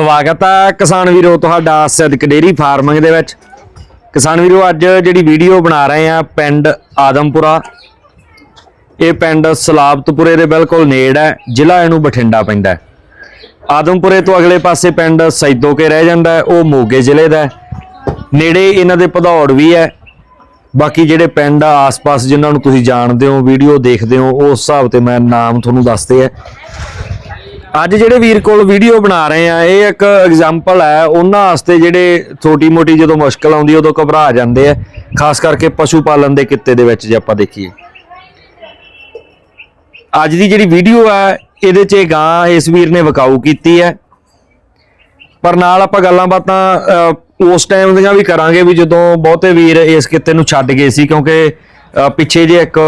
ਸਵਾਗਤ ਹੈ ਕਿਸਾਨ ਵੀਰੋ, ਤੁਹਾਡਾ ਸਿੱਧਕ ਡੇਰੀ ਫਾਰਮਿੰਗ ਦੇ ਵਿੱਚ। ਕਿਸਾਨ ਵੀਰੋ, ਅੱਜ ਜਿਹੜੀ ਵੀਡੀਓ ਬਣਾ ਰਹੇ ਆ ਪਿੰਡ ਆਦਮਪੁਰਾ। ਇਹ ਪਿੰਡ ਸਲਾਬਤਪੁਰੇ ਦੇ ਬਿਲਕੁਲ ਨੇੜ ਹੈ, ਜ਼ਿਲ੍ਹਾ ਇਹਨੂੰ ਬਠਿੰਡਾ ਪੈਂਦਾ ਆਦਮਪੁਰੇ ਤੋਂ ਅਗਲੇ ਪਾਸੇ ਪਿੰਡ ਸੈਦੋਕੇ ਰਹਿ ਜਾਂਦਾ ਉਹ ਮੋਗੇ ਜ਼ਿਲ੍ਹੇ ਦਾ ਨੇੜੇ ਇਹਨਾਂ ਦੇ ਭਦੌੜ ਵੀ ਹੈ। ਬਾਕੀ ਜਿਹੜੇ ਪਿੰਡ ਆ, ਆਸ-ਪਾਸ ਜਿਨ੍ਹਾਂ ਨੂੰ ਤੁਸੀਂ ਜਾਣਦੇ ਹੋ, ਵੀਡੀਓ ਦੇਖਦੇ ਹੋ, ਉਸ ਹਿਸਾਬ ਤੇ ਮੈਂ ਨਾਮ ਤੁਹਾਨੂੰ ਦੱਸਦੇ ਆ। ਅੱਜ ਜਿਹੜੇ ਵੀਰ ਕੋਲ ਵੀਡੀਓ ਬਣਾ ਰਹੇ ਆ ਇਹ ਇੱਕ ਐਗਜ਼ਾਮਪਲ ਹੈ। ਉਹਨਾਂ ਵਾਸਤੇ ਜਿਹੜੇ ਛੋਟੀ ਮੋਟੀ ਜਦੋਂ ਮੁਸ਼ਕਲ ਆਉਂਦੀ ਉਦੋਂ ਘਬਰਾ ਜਾਂਦੇ ਆ। ਖਾਸ ਕਰਕੇ ਪਸ਼ੂ ਪਾਲਣ ਦੇ ਕਿੱਤੇ ਦੇ ਵਿੱਚ ਜੇ ਆਪਾਂ ਦੇਖੀਏ। ਅੱਜ ਦੀ ਜਿਹੜੀ ਵੀਡੀਓ ਹੈ ਇਹਦੇ 'ਚ ਇਹ ਗਾਂ ਇਸ ਵੀਰ ਨੇ ਵਿਕਾਊ ਕੀਤੀ ਹੈ। ਪਰ ਨਾਲ ਆਪਾਂ ਗੱਲਾਂ ਬਾਤਾਂ ਅਹ, ਉਸ ਟਾਈਮ ਦੀਆਂ ਵੀ ਕਰਾਂਗੇ ਵੀ ਜਦੋਂ ਬਹੁਤੇ ਵੀਰ ਇਸ ਕਿੱਤੇ ਨੂੰ ਛੱਡ ਗਏ ਸੀ ਕਿਉਂਕਿ ਪਿੱਛੇ ਜੇ ਇੱਕ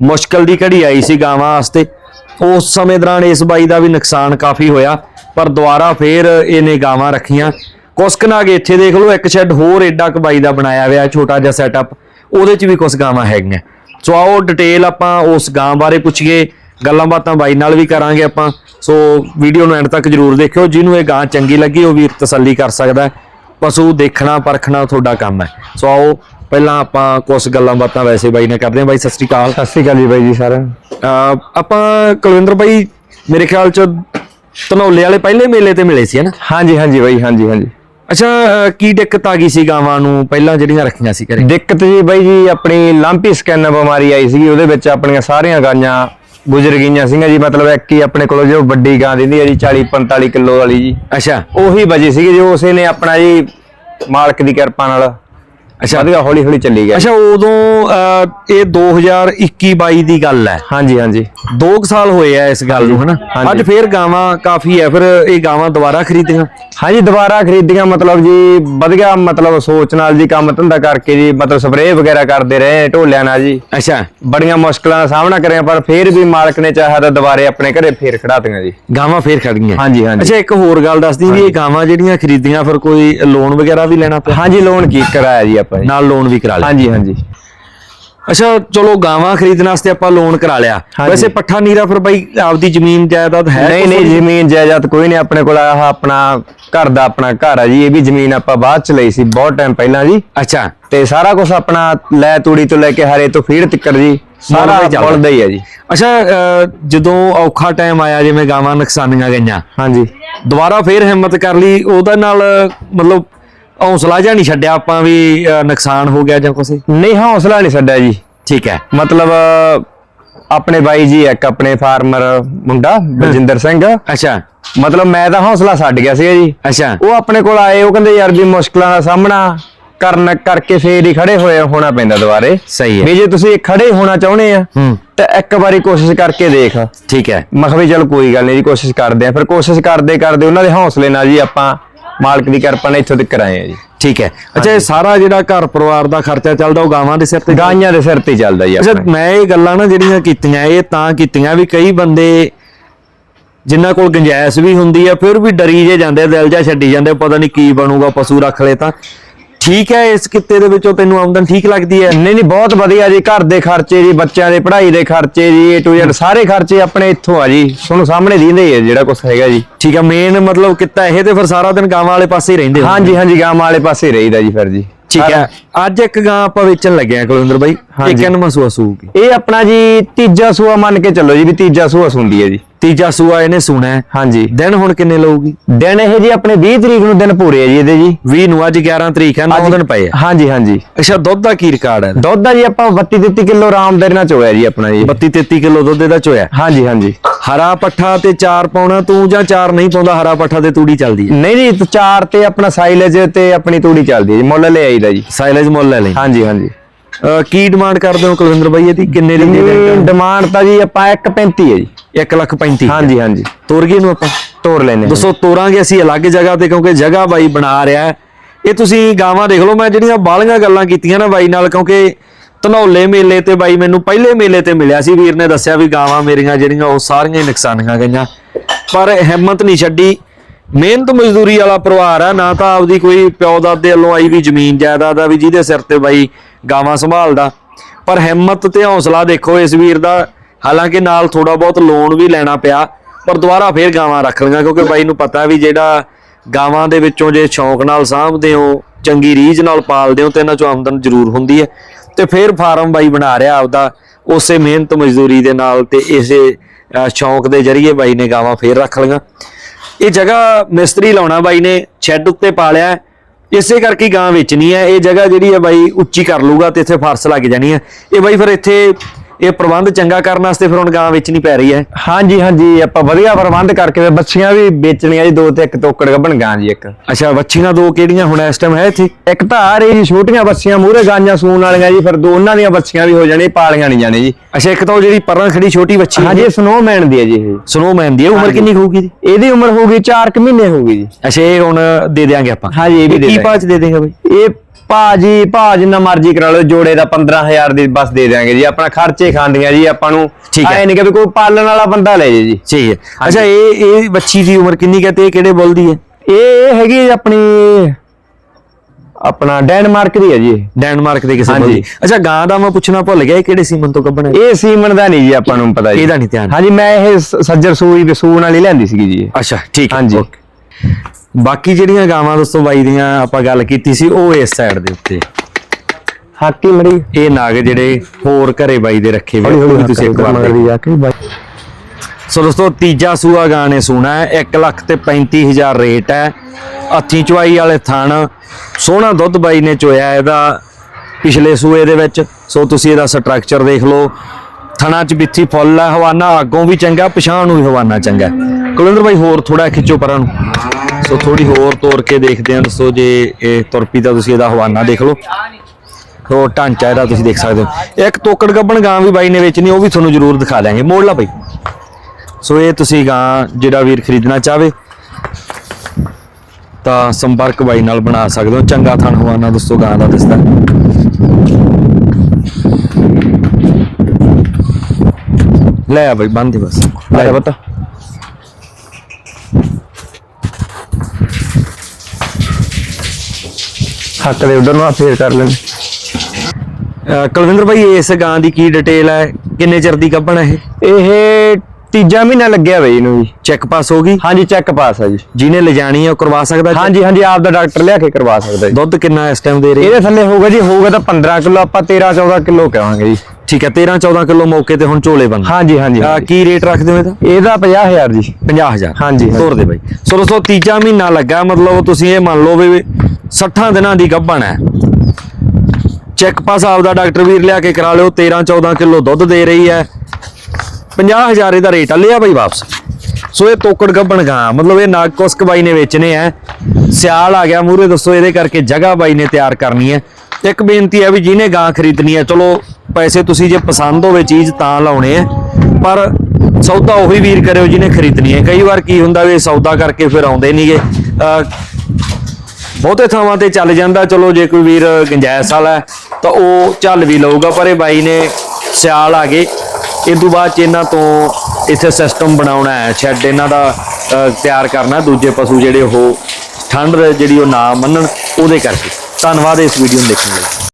ਮੁਸ਼ਕਲ ਦੀ ਘੜੀ ਆਈ ਸੀ ਗਾਵਾਂ ਵਾਸਤੇ ਉਸ ਸਮੇਂ ਦੌਰਾਨ ਇਸ ਬਾਈ ਦਾ ਵੀ ਨੁਕਸਾਨ ਕਾਫੀ ਹੋਇਆ, ਪਰ ਦੁਬਾਰਾ ਫੇਰ ਇਹਨੇ ਗਾਵਾਂ ਰੱਖੀਆਂ। ਕੁਸਕ ਇੱਥੇ ਦੇਖ ਲਓ, ਇੱਕ ਸ਼ੈੱਡ ਹੋਰ ਏਡਾ ਕੁ ਬਾਈ ਦਾ ਬਣਾਇਆ ਹੋਇਆ, ਛੋਟਾ ਜਿਹਾ ਸੈਟਅਪ ਉਹਦੇ 'ਚ ਵੀ ਕੁਝ ਗਾਵਾਂ ਹੈਗੀਆਂ। ਸੋ ਆਓ ਡਿਟੇਲ ਆਪਾਂ ਉਸ ਗਾਂ ਬਾਰੇ ਪੁੱਛੀਏ, ਗੱਲਾਂ ਬਾਤਾਂ ਬਾਈ ਨਾਲ ਵੀ ਕਰਾਂਗੇ ਆਪਾਂ। ਸੋ ਵੀਡੀਓ ਨੂੰ ਐਂਡ ਤੱਕ ਜਰੂਰ ਦੇਖਿਓ, ਜਿਹਨੂੰ ਇਹ ਗਾਂ ਚੰਗੀ ਲੱਗੀ, ਉਹ ਵੀਰ ਤਸੱਲੀ ਕਰ ਸਕਦਾ ਹੈ। ਪਸ਼ੂ ਦੇਖਣਾ ਪਰਖਣਾ ਤੁਹਾਡਾ ਕੰਮ ਹੈ। ਸੋ ਆਓ ਪਹਿਲਾਂ ਆਪਾਂ ਕੁਝ ਗੱਲਾਂ ਬਾਤਾਂ ਵੈਸੇ ਬਾਈ ਨਾਲ ਕਰਦੇ ਹਾਂ। ਬਾਈ ਸਤਿ ਸ੍ਰੀ ਅਕਾਲ। ਸਤਿ ਸ਼੍ਰੀ ਅਕਾਲ ਜੀ ਬਾਈ ਜੀ ਸਾਰਿਆਂ ਆਪਾਂ ਕੁਲਵਿੰਦਰ ਬਾਈ ਮੇਰੇ ਖਿਆਲ ਚ ਧਨੌਲੇ ਵਾਲੇ ਪਹਿਲੇ ਮੇਲੇ ਤੇ ਮਿਲੇ ਸੀ ਹਨਾ ਹਾਂਜੀ ਹਾਂਜੀ ਬਾਈ ਹਾਂਜੀ ਹਾਂਜੀ। ਅੱਛਾ ਕੀ ਦਿੱਕਤ ਆ ਗਈ ਸੀ ਗਾਵਾਂ ਨੂੰ? ਪਹਿਲਾਂ ਜਿਹੜੀਆਂ ਰੱਖੀਆਂ ਸੀ ਘਰੇ। ਦਿੱਕਤ ਜੀ ਬਾਈ ਜੀ ਆਪਣੀ ਲਾਂਪੀ ਸਕੈਨ ਬਿਮਾਰੀ ਆਈ ਸੀਗੀ ਉਹਦੇ ਵਿੱਚ ਆਪਣੀਆਂ ਸਾਰੀਆਂ ਗਾਈਆਂ ਗੁਜ਼ਰ ਗਈਆਂ ਸੀਗੀਆਂ ਜੀ ਮਤਲਬ ਇੱਕ ਹੀ ਆਪਣੇ ਕੋਲ ਜੋ ਵੱਡੀ ਗਾਂ ਦਿੰਦੀ ਹੈ ਜੀ 40 45 ਕਿਲੋ ਵਾਲੀ ਜੀ। ਅੱਛਾ। ਉਹੀ ਬਜੀ ਸੀਗੀ ਜੋ ਉਸੇ ਨੇ ਆਪਣਾ ਜੀ ਮਾਲਕ ਦੀ ਕਿਰਪਾ ਨਾਲ ਅੱਛਾ। ਵਧੀਆ ਹੌਲੀ ਹੌਲੀ ਚੱਲੀ ਗਿਆ। ਅੱਛਾ ਉਦੋਂ ਇਹ 2021 22 ਦੀ ਗੱਲ ਹੈ। ਹਾਂਜੀ ਹਾਂਜੀ। 2 ਸਾਲ ਹੋਏ ਆ ਇਸ ਗੱਲ ਨੂੰ ਹਨਾ। ਅੱਜ ਫੇਰ ਗਾਵਾਂ ਕਾਫੀ ਹੈ ਫਿਰ ਇਹ ਗਾਵਾਂ ਦੁਬਾਰਾ ਖਰੀਦੀਆਂ? ਹਾਂਜੀ ਦੁਬਾਰਾ ਖਰੀਦੀਆਂ ਮਤਲਬ ਜੀ ਵਧੀਆ ਮਤਲਬ ਸੋਚ ਨਾਲ ਜੀ ਕੰਮ ਧੰਦਾ ਕਰਕੇ ਜੀ ਮਤਲਬ ਸਪਰੇਅ ਵਗੈਰਾ ਕਰਦੇ ਰਹੇ ਢੋਲਿਆਂ ਨਾਲ ਜੀ। ਅੱਛਾ। ਬੜੀਆਂ ਮੁਸ਼ਕਲਾਂ ਦਾ ਸਾਹਮਣਾ ਕਰਿਆ ਪਰ ਫੇਰ ਵੀ ਮਾਲਕ ਨੇ ਚਾਹਿਆ ਤਾਂ ਦੁਬਾਰੇ ਆਪਣੇ ਘਰੇ ਫੇਰ ਖੜਾਤੀਆਂ ਜੀ। ਗਾਵਾਂ ਫੇਰ ਖੜੀਆਂ ਹਾਂਜੀ ਹਾਂਜੀ। ਅੱਛਾ ਇੱਕ ਹੋਰ ਗੱਲ ਦੱਸਦੀ ਵੀ ਇਹ ਗਾਵਾਂ ਜਿਹੜੀਆਂ ਖਰੀਦੀਆਂ ਫਿਰ ਕੋਈ ਲੋਨ ਵਗੈਰਾ ਵੀ ਲੈਣਾ ਪਿਆ? ਹਾਂਜੀ ਲੋਨ ਕੀ ਕਰਾਇਆ ਜੀ ਆਪਾਂ ਜੀ। ਨਾਲ ਲੋਨ ਵੀ ਕਰਾ ਲਿਆ। ਹਾਂਜੀ ਹਾਂਜੀ। ਅੱਛਾ ਚਲੋ ਗਾਵਾਂ ਖਰੀਦਣ ਵਾਸਤੇ ਆਪਾਂ ਲੋਨ ਕਰਾ ਲਿਆ। ਵੈਸੇ ਪੱਠਾ ਨੀਰਾ ਫਿਰ ਬਾਈ ਆਪਦੀ ਜ਼ਮੀਨ ਜਾਇਦਾਦ ਹੈ ਨਹੀਂ ਨਹੀਂ ਜ਼ਮੀਨ ਜਾਇਦਾਦ ਕੋਈ ਨਹੀਂ ਆਪਣੇ ਕੋਲ ਆਹ ਆਪਣਾ ਘਰ ਦਾ ਆਪਣਾ ਘਰ ਆ ਜੀ ਇਹ ਵੀ ਜ਼ਮੀਨ ਆਪਾਂ ਬਾਅਦ ਚ ਲਈ ਸੀ ਬਹੁਤ ਟਾਈਮ ਪਹਿਲਾਂ ਜੀ। ਅੱਛਾ। ਤੇ ਸਾਰਾ ਕੁਝ ਆਪਣਾ ਲੈ ਤੂੜੀ ਤੋਂ ਲੈ ਕੇ ਹਰੇ ਤੋਂ ਫੀਡ ਤੱਕਰ ਜੀ ਸਾਰਾ ਚੱਲਦਾ। ਹੀ ਹੈ ਜੀ। ਅੱਛਾ ਜਦੋਂ ਔਖਾ ਟਾਈਮ ਆਇਆ ਜਿਵੇਂ ਗਾਵਾਂ ਨੁਕਸਾਨੀਆਂ ਗਈਆਂ। ਹਾਂਜੀ। ਦੁਬਾਰਾ ਫੇਰ ਹਿੰਮਤ ਕਰ ਲਈ ਉਹਦਾ ਨਾਲ ਮਤਲਬ ਹੌਸਲਾ ਜਿਹਾ ਨਹੀਂ ਛੱਡਿਆ ਆਪਾਂ ਵੀ ਅਹ, ਨੁਕਸਾਨ ਹੋ ਗਿਆ ਜਾਂ ਕੁਛ? ਨਹੀਂ ਹੌਸਲਾ ਨਹੀਂ ਛੱਡਿਆ ਜੀ। ਠੀਕ ਹੈ। ਮਤਲਬ ਆਪਣੇ ਬਾਈ ਜੀ ਇੱਕ ਆਪਣੇ ਫਾਰਮਰ ਮੁੰਡਾ ਬਲਜਿੰਦਰ ਸਿੰਘ। ਅੱਛਾ। ਮਤਲਬ ਮੈਂ ਤਾਂ ਹੌਸਲਾ ਛੱਡ ਗਿਆ ਸੀਗਾ ਜੀ। ਅੱਛਾ। ਉਹ ਆਪਣੇ ਕੋਲ ਆਏ ਉਹ ਕਹਿੰਦੇ ਯਾਰ ਵੀ ਮੁਸ਼ਕਲਾਂ ਦਾ ਸਾਹਮਣਾ ਕਰਨ ਕਰਕੇ ਫੇਰ ਹੀ ਖੜੇ ਹੋਏ ਹੋਣਾ ਪੈਂਦਾ ਦੁਬਾਰੇ। ਸਹੀ ਹੈ। ਵੀ ਜੇ ਤੁਸੀਂ ਖੜੇ ਹੋਣਾ ਚਾਹੁੰਦੇ ਆ ਹੂੰ। ਤਾਂ ਇੱਕ ਵਾਰੀ ਕੋਸ਼ਿਸ਼ ਕਰਕੇ ਦੇਖ। ਠੀਕ ਹੈ। ਮੈਂ ਕਿਹਾ ਵੀ ਚਲ ਕੋਈ ਗੱਲ ਨਹੀਂ ਜੀ ਕੋਸ਼ਿਸ਼ ਕਰਦੇ ਆ। ਫਿਰ ਕੋਸ਼ਿਸ਼ ਕਰਦੇ ਕਰਦੇ ਉਹਨਾਂ ਦੇ ਹੌਸਲੇ ਨਾਲ ਜੀ ਆਪਾਂ ਮਾਲਕ ਦੀ ਕਿਰਪਾ ਨਾਲ ਇੱਥੋਂ ਤੱਕ ਆਏ ਆ ਜੀ। ਠੀਕ ਹੈ। ਅੱਛਾ ਇਹ ਸਾਰਾ ਜਿਹੜਾ ਘਰ ਪਰਿਵਾਰ ਦਾ ਖਰਚਾ ਚੱਲਦਾ ਉਹ ਗਾਵਾਂ ਦੇ ਸਿਰ ਤੇ ਗਾਈਆਂ ਦੇ ਸਿਰ ਤੇ ਚੱਲਦਾ ਜੀ ਅੱਛਾ ਮੈਂ ਇਹ ਗੱਲਾਂ ਨਾ ਜਿਹੜੀਆਂ ਕੀਤੀਆਂ ਇਹ ਤਾਂ ਕੀਤੀਆਂ ਵੀ ਕਈ ਬੰਦੇ ਜਿਨ੍ਹਾਂ ਕੋਲ ਗੁੰਜਾਇਸ਼ ਵੀ ਹੁੰਦੀ ਆ ਫਿਰ ਵੀ ਡਰੀ ਜੇ ਜਾਂਦੇ ਦਿਲ ਜਾ ਛੱਡੀ ਜਾਂਦੇ ਪਤਾ ਨਹੀਂ ਕੀ ਬਣੂਗਾ ਪਸ਼ੂ ਰੱਖ ਲਏ ਤਾਂ। ਠੀਕ ਹੈ ਇਸ ਕਿੱਤੇ ਦੇ ਵਿੱਚੋਂ ਤੈਨੂੰ ਆਮਦਨ ਠੀਕ ਲੱਗਦੀ ਹੈ? ਨਹੀਂ ਨਹੀਂ ਬਹੁਤ ਵਧੀਆ ਜੀ ਘਰ ਦੇ ਖਰਚੇ ਜੀ ਬੱਚਿਆਂ ਦੇ ਪੜ੍ਹਾਈ ਦੇ ਖਰਚੇ ਜੀ A to Z ਸਾਰੇ ਖਰਚੇ ਆਪਣੇ ਇੱਥੋਂ ਆ ਜੀ। ਤੁਹਾਨੂੰ ਸਾਹਮਣੇ ਦਿੰਦੇ ਹੀ ਆ ਜਿਹੜਾ ਕੁਝ ਹੈਗਾ ਜੀ। ਠੀਕ ਹੈ ਮੇਨ ਮਤਲਬ ਕਿੱਤਾ ਇਹ ਤੇ ਫਿਰ ਸਾਰਾ ਦਿਨ ਗਾਵਾਂ ਵਾਲੇ ਪਾਸੇ ਹੀ ਰਹਿੰਦੇ ਹੋ ਹਾਂਜੀ ਹਾਂਜੀ ਗਾਂ ਵਾਲੇ ਪਾਸੇ ਰਹੀਦਾ ਜੀ ਫਿਰ ਜੀ। ਠੀਕ ਹੈ। ਅੱਜ ਇੱਕ ਗਾਂ ਆਪਾਂ ਵੇਚਣ ਲੱਗੇ ਆ ਕੁਲਵਿੰਦਰ ਬਾਈ। ਇਹ ਹਾਂਜੀ। ਕਿੰਨ ਸੂਆ ਸੂਗੀ ਇਹ ਆਪਣਾ ਜੀ ਤੀਜਾ ਸੂਆ ਮੰਨ ਕੇ ਚੱਲੋ ਜੀ ਵੀ ਤੀਜਾ ਸੂਆ ਸੁੰਦੀ ਹੈ ਜੀ। ਤੀਜਾ ਸੂਆ ਇਹਨੇ ਸੁਣਾ ਹੈ। ਹਾਂਜੀ। ਦਿਨ ਹੁਣ ਕਿੰਨੇ ਲਊਗੀ? ਦਿਨ ਇਹ ਜੀ ਆਪਣੇ 20 ਤਰੀਕ ਨੂੰ ਦਿਨ ਪੂਰੇ ਆ ਜੀ ਇਹਦੇ ਜੀ। 20 ਨੂੰ ਅੱਜ 11 ਤਰੀਕ ਹੈ 9 ਦਿਨ ਪਏ ਆ। ਹਾਂਜੀ ਹਾਂਜੀ। ਅੱਛਾ ਦੁੱਧ ਦਾ ਕੀ ਰਿਕਾਰਡ ਹੈ? ਦੁੱਧ ਦਾ ਜੀ ਆਪਾਂ 32 33 ਕਿਲੋ ਆਰਾਮਦਾਰੀ ਨਾਲ ਚੋਇਆ ਜੀ ਆਪਣਾ ਜੀ। 32 33 ਕਿਲੋ ਦੁੱਧ ਇਹਦਾ ਚੋਇਆ। ਹਾਂਜੀ ਹਾਂਜੀ। ਹਰਾ ਪੱਠਾ ਤੇ ਚਾਰ ਪਾਉਣਾ ਤੂੰ ਜਾਂ ਚਾਰ ਨਹੀਂ ਪਾਉਂਦਾ ਹਰਾ ਪੱਠਾ ਤੇ ਤੂੜੀ ਚੱਲਦੀ ਹੈ? ਨਹੀਂ ਜੀ ਚਾਰ ਤੇ ਆਪਣਾ ਸਾਈਲੇਜ ਤੇ ਆਪਣੀ ਤੂੜੀ ਚੱਲਦੀ ਹੈ ਜੀ ਮੁੱਲ ਲੈ ਆਈਦਾ ਜੀ। ਸਾਈਲੇਜ ਮੁੱਲ ਲੈ ਲਈ ਹਾਂਜੀ ਹਾਂਜੀ। ਕੀ ਡਿਮਾਂਡ ਕਰਦੇ ਹੋ ਕੁਲਵਿੰਦਰ ਬਾਈ ਇਹਦੀ? ਕਿੰਨੇ ਦੀ ਡਿਮਾਂਡ ਤਾਂ ਜੀ ਆਪਾਂ 1.35 ਹੈ ਜੀ। 1 ਲੱਖ 35 ਹਾਂਜੀ ਹਾਂਜੀ। ਤੋਰ ਗਏ ਨੂੰ ਆਪਾਂ? ਤੋਰ ਲੈਨੇ ਹਾਂ। ਦੋਸਤੋ ਤੋਰਾਂਗੇ ਅਸੀਂ ਅਲੱਗ ਜਗ੍ਹਾ ਤੇ ਕਿਉਂਕਿ ਜਗ੍ਹਾ ਬਾਈ ਬਣਾ ਰਿਹਾ। ਇਹ ਤੁਸੀਂ ਗਾਵਾਂ ਦੇਖ ਲਓ ਮੈਂ ਜਿਹੜੀਆਂ ਬਾਲੀਆਂ ਗੱਲਾਂ ਕੀਤੀਆਂ ਨਾ ਬਾਈ ਨਾਲ ਕਿਉਂਕਿ ਧਨੌਲੇ ਮੇਲੇ ਤੇ ਬਾਈ ਮੈਨੂੰ ਪਹਿਲੇ ਮੇਲੇ ਤੇ ਮਿਲਿਆ ਸੀ ਵੀਰ ਨੇ ਦੱਸਿਆ ਵੀ ਗਾਵਾਂ ਮੇਰੀਆਂ ਜਿਹੜੀਆਂ ਉਹ ਸਾਰੀਆਂ ਹੀ ਨੁਕਸਾਨੀਆਂ ਗਈਆਂ। ਪਰ ਹਿੰਮਤ ਨਹੀਂ ਛੱਡੀ। ਮਿਹਨਤ ਮਜ਼ਦੂਰੀ ਵਾਲਾ ਪਰਿਵਾਰ ਆ, ਨਾ ਤਾਂ ਆਪਦੀ ਕੋਈ ਪਿਓ ਦਾਦੇ ਵੱਲੋਂ ਆਈ ਵੀ ਜ਼ਮੀਨ ਜਾਇਦਾਦ ਆ ਵੀ ਜਿਹਦੇ ਸਿਰ ਤੇ ਬਾਈ ਗਾਵਾਂ ਸੰਭਾਲਦਾ। ਪਰ ਹਿੰਮਤ ਤੇ ਹੌਸਲਾ ਦੇਖੋ ਇਸ ਵੀਰ ਦਾ, ਹਾਲਾਂਕਿ ਨਾਲ ਥੋੜਾ ਬਹੁਤ ਲੋਨ ਵੀ ਲੈਣਾ ਪਿਆ, ਪਰ ਦੁਬਾਰਾ ਫੇਰ ਗਾਵਾਂ ਰੱਖ ਲਈਆਂ, ਕਿਉਂਕਿ ਬਾਈ ਨੂੰ ਪਤਾ ਵੀ ਜਿਹੜਾ ਗਾਵਾਂ ਦੇ ਵਿੱਚੋਂ ਜੇ ਸ਼ੌਂਕ ਨਾਲ ਸਾਂਭਦੇ ਹੋ, ਚੰਗੀ ਰੀਝ ਨਾਲ ਪਾਲਦੇ ਹੋ, ਤੇ ਇਹਨਾਂ ਚੋਂ ਆਮਦਨ ਜ਼ਰੂਰ ਹੁੰਦੀ ਹੈ। ਤੇ ਫਿਰ ਫਾਰਮ ਬਾਈ ਬਣਾ ਰਿਹਾ ਆਪਦਾ, ਉਸੇ ਮਿਹਨਤ ਮਜ਼ਦੂਰੀ ਦੇ ਨਾਲ ਤੇ ਇਸੇ ਸ਼ੌਂਕ ਦੇ ਜ਼ਰੀਏ ਬਾਈ ਨੇ ਗਾਵਾਂ ਫੇਰ ਰੱਖ ਲਈਆਂ। ਇਹ ਜਗ੍ਹਾ ਮਿਸਤਰੀ ਲਾਉਣਾ ਬਾਈ ਨੇ, ਸ਼ੈੱਡ ਉੱਤੇ ਪਾਲਿਆ ਹੈ। ਇਸੇ ਕਰਕੇ ਹੀ ਗਾਂ ਵੇਚਣੀ ਹੈ ਇਹ ਜਗ੍ਹਾ ਜਿਹੜੀ ਹੈ ਬਾਈ ਉੱਚੀ ਕਰ ਲੂਗਾ ਤੇ ਇੱਥੇ ਫਰਸ਼ ਲੱਗ ਜਾਣੀ ਹੈ ਇਹ ਬਾਈ ਫਿਰ ਇੱਥੇ ਇਹ ਪ੍ਰਬੰਧ ਚੰਗਾ ਕਰਨ ਵਾਸਤੇ ਫਿਰ ਹੁਣ ਗਾਂ ਵੇਚਣੀ ਪੈ ਰਹੀ ਹੈ। ਹਾਂਜੀ ਹਾਂਜੀ ਆਪਾਂ ਵਧੀਆ ਪ੍ਰਬੰਧ ਕਰਕੇ ਤੇ ਬੱਚੀਆਂ ਵੀ ਵੇਚਣੀਆਂ ਜੀ ਦੋ ਤੇ ਇੱਕ ਤੋਕੜ ਗੱਭਣ ਗਾਂ ਜੀ ਇੱਕ। ਅੱਛਾ ਵੱਛੀਆਂ ਦੋ ਕਿਹੜੀਆਂ ਹੁਣ ਇਸ ਟਾਈਮ ਹੈ ਇੱਥੇ? ਇੱਕ ਤਾਂ ਆ ਰਹੀ ਜੀ ਛੋਟੀਆਂ ਬੱਚੀਆਂ ਮੂਹਰੇ ਗਾਂਆਂ ਸੂਣ ਵਾਲੀਆਂ ਜੀ ਫਿਰ ਦੋਨਾਂ ਦੀਆਂ ਬੱਚੀਆਂ ਵੀ ਹੋ ਜਾਣੀਆਂ ਪਾਲੀਆਂ ਨਹੀਂ ਜਾਣੇ ਜੀ। ਅੱਛਾ ਇੱਕ ਤਾਂ ਉਹ ਜਿਹੜੀ ਪਰਾਂ ਖੜੀ ਛੋਟੀ ਬੱਚੀ ਹਾਂਜੀ ਇਹ ਸਨੋਮੈਨ ਦੀ ਹੈ ਜੀ ਇਹ। ਸਨੋਮੈਨ ਦੀ ਹੈ ਉਮਰ ਕਿੰਨੀ ਕੁ ਹੋਊਗੀ ਜੀ? ਇਹਦੀ ਉਮਰ ਹੋਊਗੀ 4 ਕੁ ਮਹੀਨੇ ਹੋਊਗੀ ਜੀ। ਅੱਛਾ ਇਹ ਹੁਣ ਦੇ ਦੇਾਂਗੇ ਆਪਾਂ। ਹਾਂਜੀ ਇਹ ਵੀ ਦੇ ਕੀ ਦਿਆਂਗੇ। ਪਾਚ ਦੇ ਦੇਗਾ ਬਾਈ? ਇਹ ਭਾਜੀ ਭਾ ਜਿੰਨਾ ਮਰਜ਼ੀ ਕਰਾ ਲਓ ਜੋੜੇ ਦਾ 15000 ਦੀ ਬਸ ਦੇ ਦਿਆਂਗੇ ਜੀ ਆਪਣਾ ਖਰਚੇ ਖਾਂਦੀਆਂ ਜੀ ਆਪਾਂ ਨੂੰ ਠੀਕ ਹੈ। ਐ ਨਹੀਂ ਕਿ ਕੋਈ ਪਾਲਣ ਵਾਲਾ ਬੰਦਾ ਲੈ ਜੇ ਜੀ ਠੀਕ ਹੈ ਅੱਛਾ ਇਹ ਇਹ ਬੱਚੀ ਦੀ ਉਮਰ ਕਿੰਨੀ ਕਹਤੇ ਇਹ ਕਿਹੜੇ ਬੁੱਲ ਦੀ ਹੈ ਇਹ ਹੈਗੀ ਆਪਣੀ ਆਪਣਾ ਡੈਨਮਾਰਕ ਦੀ ਹੈ ਜੀ। ਡੈਨਮਾਰਕ ਦੇ ਕਿਸੇ ਬੁੱਲ ਅੱਛਾ ਗਾਂ ਦਾ ਮੈਂ ਪੁੱਛਣਾ ਭੁੱਲ ਗਿਆ ਇਹ ਕਿਹੜੇ ਸੀਮਨ ਤੋਂ ਕੱਢਣਾ ਹੈ ਇਹ ਸੀਮਨ ਦਾ ਨਹੀਂ ਜੀ ਆਪਾਂ ਨੂੰ ਪਤਾ ਜੀ ਇਹਦਾ ਨਹੀਂ ਧਿਆਨ। ਹਾਂਜੀ ਮੈਂ ਇਹ ਸੱਜਰ ਸੂਈ ਦੇ ਸੂਣ ਵਾਲੀ ਲੈਂਦੀ ਸੀਗੀ ਜੀ। ਅੱਛਾ ਠੀਕ ਹੈ ਹਾਂਜੀ। ਬਾਕੀ ਜਿਹੜੀਆਂ ਗਾਵਾਂ ਦੋਸਤੋ ਬਾਈ ਦੀਆਂ ਆਪਾਂ ਗੱਲ ਕੀਤੀ ਸੀ ਉਹ ਇਸ ਸਾਈਡ ਦੇ ਉੱਤੇ। ਹਾਕੀ ਮੜੀ। ਇਹ ਨਾਗ ਜਿਹੜੇ ਹੋਰ ਘਰੇ ਬਾਈ ਦੇ ਰੱਖੇ ਹੋਏ ਤੁਸੀਂ ਇੱਕ ਵਾਰ। ਜਾ ਕੇ ਸੋ ਦੋਸਤੋ ਤੀਜਾ ਸੂਆ ਗਾਂ ਨੇ ਸੋਨਾ ਹੈ 1 ਲੱਖ ਤੇ 35000 ਰੇਟ ਹੈ। ਹੱਥੀ ਚੁਆਈ ਵਾਲੇ ਥਣ ਸੋਹਣਾ ਦੁੱਧ ਬਾਈ ਨੇ ਚੋਇਆ ਇਹਦਾ ਪਿਛਲੇ ਸੂਏ ਦੇ ਵਿੱਚ। ਸੋ ਤੁਸੀਂ ਇਹਦਾ ਸਟਰਕਚਰ ਦੇਖ ਲਓ। ਥਣਾ ਚ ਬਿੱਥੀ ਫੁੱਲ ਹੈ ਹਵਾਨਾ ਅੱਗੋਂ ਵੀ ਚੰਗਾ ਪਛਾਣ ਨੂੰ ਵੀ ਹਵਾਨਾ ਚੰਗਾ। ਕੁਲਿੰਦਰ ਬਾਈ ਹੋਰ ਥੋੜਾ ਖਿੱਚੋ ਪਰਾਂ ਨੂੰ। ਸੋ ਥੋੜੀ ਹੋਰ ਤੋੜ ਕੇ ਦੇਖਦੇ ਹਾਂ। ਦੱਸੋ ਜੇ ਇਹ ਤੁਰਪੀ ਤਾਂ ਤੁਸੀਂ ਇਹਦਾ ਹਵਾਨਾ ਦੇਖ ਲਓ। ਸੋ ਢਾਂਚਾ ਇਹਦਾ ਤੁਸੀਂ ਦੇਖ ਸਕਦੇ ਹੋ। ਇੱਕ ਤੋਕੜ ਗੱਬਣ ਗਾਂ ਵੀ ਬਾਈ ਨੇ ਵੇਚਣੀ, ਉਹ ਵੀ ਤੁਹਾਨੂੰ ਜ਼ਰੂਰ ਦਿਖਾ ਲਾਂਗੇ ਮੋੜ ਲਾ ਬਾਈ। ਸੋ ਇਹ ਤੁਸੀਂ ਗਾਂ ਜਿਹੜਾ ਵੀਰ ਖਰੀਦਣਾ ਚਾਹਵੇ, ਤਾਂ ਸੰਪਰਕ ਬਾਈ ਨਾਲ ਬਣਾ ਸਕਦੇ ਹੋ। ਚੰਗਾ ਥਣ ਹਵਾਨਾ ਦੱਸੋ ਗਾਂ ਦਾ ਦਿਸਦਾ। ਲੈ ਆ ਬਾਈ ਬੰਦ ਬਸ। ਲੈ ਜਾ ਹੱਕ ਦੇ ਉਧਰ ਨੂੰ ਆ ਫੇਰ ਕਰ ਅਹ ਕੁਲਵਿੰਦਰ ਬਾਈ ਇਸ ਗਾਂ ਦੀ ਕੀ ਡਿਟੇਲ ਹੈ? ਕਿੰਨੇ ਚਿਰ ਦੀ ਗੱਭਣ ਹੈ ਇਹ? ਇਹ ਤੀਜਾ ਮਹੀਨਾ ਲੱਗਿਆ ਬਈ ਇਹਨੂੰ ਜੀ। ਚੈੱਕ ਪਾਸ ਹੋ ਗਈ? ਹਾਂਜੀ ਚੈੱਕ ਪਾਸ ਆ ਜੀ। ਜਿਹਨੇ ਲਿਜਾਣੀ ਹੈ ਉਹ ਕਰਵਾ ਸਕਦਾ? ਹਾਂਜੀ ਹਾਂਜੀ ਆਪ ਦਾ ਡਾਕਟਰ ਲਿਆ ਕੇ ਕਰਵਾ ਸਕਦਾ ਦੁੱਧ ਕਿੰਨਾ ਇਸ ਟਾਈਮ ਦੇ ਰਹੇ? ਇਹਦੇ ਥੱਲੇ ਹੋਊਗਾ ਜੀ ਹੋਊਗਾ ਤਾਂ 15 ਕਿਲੋ ਆਪਾਂ 13 14 ਕਿਲੋ ਕਹਾਂਗੇ ਜੀ। ਠੀਕ ਹੈ 13 14 ਕਿਲੋ ਮੌਕੇ ਤੇ ਹੁਣ ਝੋਲੇ ਬੰਦ ਹਾਂਜੀ ਹਾਂਜੀ ਕੀ ਰੇਟ ਰੱਖਦੇ ਹੋ ਇਹਦਾ? ਇਹਦਾ 50000 ਜੀ। 50000 ਹਾਂਜੀ, ਤੋਰ ਦੇ ਬਾਈ। ਸੋ ਦੋਸਤੋ ਤੀਜਾ ਮਹੀਨਾ ਲੱਗਾ ਮਤਲਬ ਤੁਸੀਂ ਇਹ ਮੰਨ ਲਓ ਵੀ 60 ਦਿਨਾਂ ਦੀ ਗੱਭਣ ਹੈ। ਚੈੱਕ ਪਾਸ ਆਪਦਾ ਡਾਕਟਰ ਵੀਰ ਲਿਆ ਕੇ ਕਰਾ ਲਿਓ 13 14 ਕਿਲੋ ਦੁੱਧ ਦੇ ਰਹੀ ਹੈ। 50000 ਇਹਦਾ ਰੇਟ ਆ ਲਿਆ ਬਾਈ ਵਾਪਸ। ਸੋ ਇਹ ਤੋਕੜ ਗੱਭਣ ਗਾਂ, ਮਤਲਬ ਇਹ ਨਾਗਕੋਸਕ ਬਾਈ ਨੇ ਵੇਚਣੇ ਆ ਸਿਆਲ ਆ ਗਿਆ ਮੂਰੇ ਦੱਸੋ ਇਹਦੇ ਕਰਕੇ ਜਗ੍ਹਾ ਬਾਈ ਨੇ ਤਿਆਰ ਕਰਨੀ ਹੈ। ਇੱਕ ਬੇਨਤੀ ਹੈ ਵੀ ਜਿਹਨੇ ਗਾਂ ਖਰੀਦਣੀ ਹੈ, ਚਲੋ ਪੈਸੇ ਤੁਸੀਂ ਜੇ ਪਸੰਦ ਹੋਵੇ ਚੀਜ਼ ਤਾਂ ਲਾਉਣੇ ਆ ਪਰ ਸੌਦਾ ਉਹੀ ਵੀਰ ਕਰਿਓ ਜਿਹਨੇ ਖਰੀਦਣੀ ਹੈ। ਕਈ ਵਾਰ ਕੀ ਹੁੰਦਾ ਵੀ ਸੌਦਾ ਕਰਕੇ ਫਿਰ ਆਉਂਦੇ ਨਹੀਂਗੇ ਬਹੁਤੇ ਥਾਵਾਂ ਤੇ ਚੱਲ ਜਾਂਦਾ। ਚਲੋ, ਜੇ ਕੋਈ ਵੀਰ ਗੰਜਾਇਸ਼ ਵਾਲਾ ਤਾਂ ਉਹ ਚੱਲ ਵੀ ਲਊਗਾ, ਪਰ ਇਹ ਬਾਈ ਨੇ ਸਿਆਲ ਆ ਗਏ। ਇਸ ਤੋਂ ਬਾਅਦ ਚ ਇਹਨਾਂ ਤੋਂ ਇੱਥੇ ਸਿਸਟਮ ਬਣਾਉਣਾ ਹੈ ਸ਼ੈੱਡ ਇਹਨਾਂ ਦਾ ਤਿਆਰ ਕਰਨਾ ਦੂਜੇ ਪਸ਼ੂ ਜਿਹੜੇ ਉਹ ਠੰਡ ਜਿਹੜੀ ਉਹ ਨਾ ਮੰਨਣ, ਉਹਦੇ ਕਰਕੇ। ਧੰਨਵਾਦ ਇਸ ਵੀਡੀਓ ਨੂੰ ਦੇਖਣ ਲਈ।